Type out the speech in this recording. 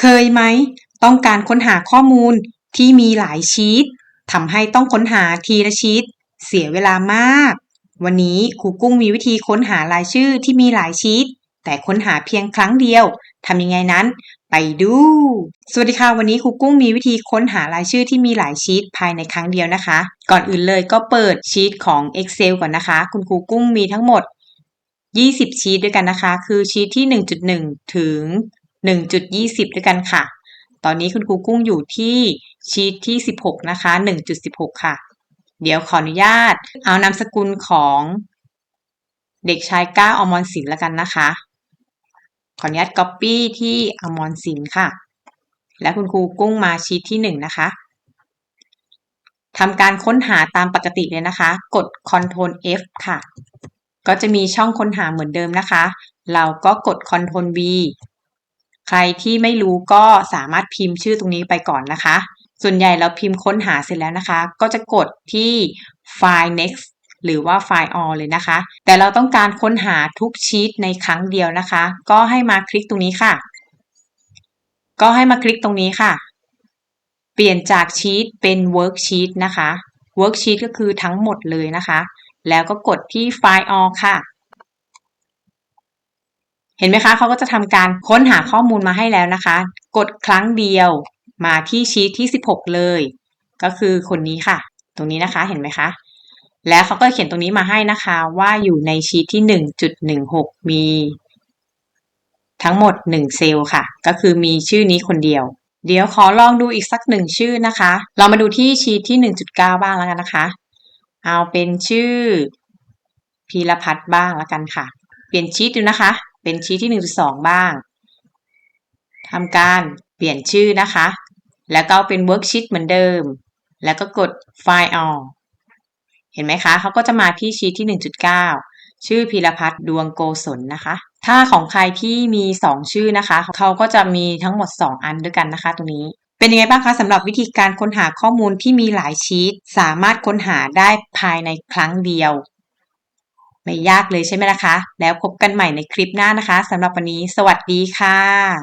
เคยไหม ต้องการค้นหาข้อมูลที่มีหลายชีตทำให้ต้องค้นหาทีละชีตเสียเวลามาก วันนี้ครูกุ้งมีวิธีค้นหารายชื่อที่มีหลายชีตแต่ค้นหาเพียงครั้งเดียวทำยังไงนั้น ไปดู สวัสดีค่ะวันนี้ครูกุ้งมีวิธีค้นหารายชื่อที่มีหลายชีตภายในครั้งเดียวนะคะ ก่อนอื่นเลยก็เปิดชีตของ Excel ก่อนนะคะ คุณครูกุ้งมีทั้งหมด 20 ชีตด้วยกันนะคะ คือชีตที่ 1.1 ถึง 1.20 ด้วยกันค่ะ ตอนนี้คุณครูกุ้งอยู่ที่ชีตที่ 16 นะคะ 1.16 ค่ะ เดี๋ยวขออนุญาต เอานามสกุลของเด็กชายก้าอมรศิลป์แล้วกันนะคะ ขออนุญาต Copy ที่อมรศิลป์ค่ะ และคุณครูกุ้งมาชีตที่ 1 นะคะทำการค้นหาตามปกติเลยนะคะ กด Ctrl F ค่ะ ก็จะมีช่องค้นหาเหมือนเดิมนะคะ เราก็กด Ctrl V ใครที่ไม่รู้ก็สามารถพิมพ์ชื่อตรงนี้ไปก่อนนะคะ ส่วนใหญ่เราพิมพ์ค้นหาเสร็จแล้วนะคะ ก็จะกดที่ File Next หรือว่า File All เลยนะคะ แต่เราต้องการค้นหาทุกชีตในครั้งเดียวนะคะ ก็ให้มาคลิกตรงนี้ค่ะ ก็ให้มาคลิกตรงนี้ค่ะ เปลี่ยนจากชีตเป็น Worksheet นะคะ Worksheet ก็คือทั้งหมดเลยนะคะ แล้วก็กดที่ File All ค่ะ เห็นไหมคะเขาก็จะทำการค้นหาข้อมูลมาให้แล้วนะคะ กดครั้งเดียวมาที่ชีตที่ 16 เลย ก็คือคนนี้ค่ะ ตรงนี้นะคะเห็นไหมคะแล้วเขาก็เขียนตรงนี้มาให้นะคะ ว่าอยู่ในชีตที่ 1.16 มี ทั้งหมด 1 เซลล์ค่ะ ก็คือมีชื่อนี้คนเดียว เดี๋ยวขอลองดูอีกสักหนึ่งชื่อนะคะ เรามาดูที่ชีตที่ 1.9 บ้างแล้วกันนะคะ เอาเป็นชื่อพีรพัฒน์บ้างแล้วกันค่ะ เปลี่ยนชีตดูนะคะ เป็นชีตที่1.2บ้างทำการเปลี่ยนชื่อนะคะ แล้วก็เป็นเวิร์กชีตเหมือนเดิม แล้วก็กด File All เห็นไหมคะเขาก็จะมาที่ชีตที่ 1.9 ชื่อพีรพัฒน์ดวงโกศลนะคะ ถ้าของใครที่มี 2 ชื่อนะคะ เขาก็จะมีทั้งหมด 2 อันด้วยกันนะคะตรงนี้ เป็นยังไงบ้างคะสำหรับวิธีการค้นหาข้อมูลที่มีหลายชีตสามารถค้นหาได้ภายในครั้งเดียว ไม่ยากเลยใช่ไหมล่ะคะ แล้วพบกันใหม่ในคลิปหน้านะคะสำหรับวันนี้ สวัสดีค่ะ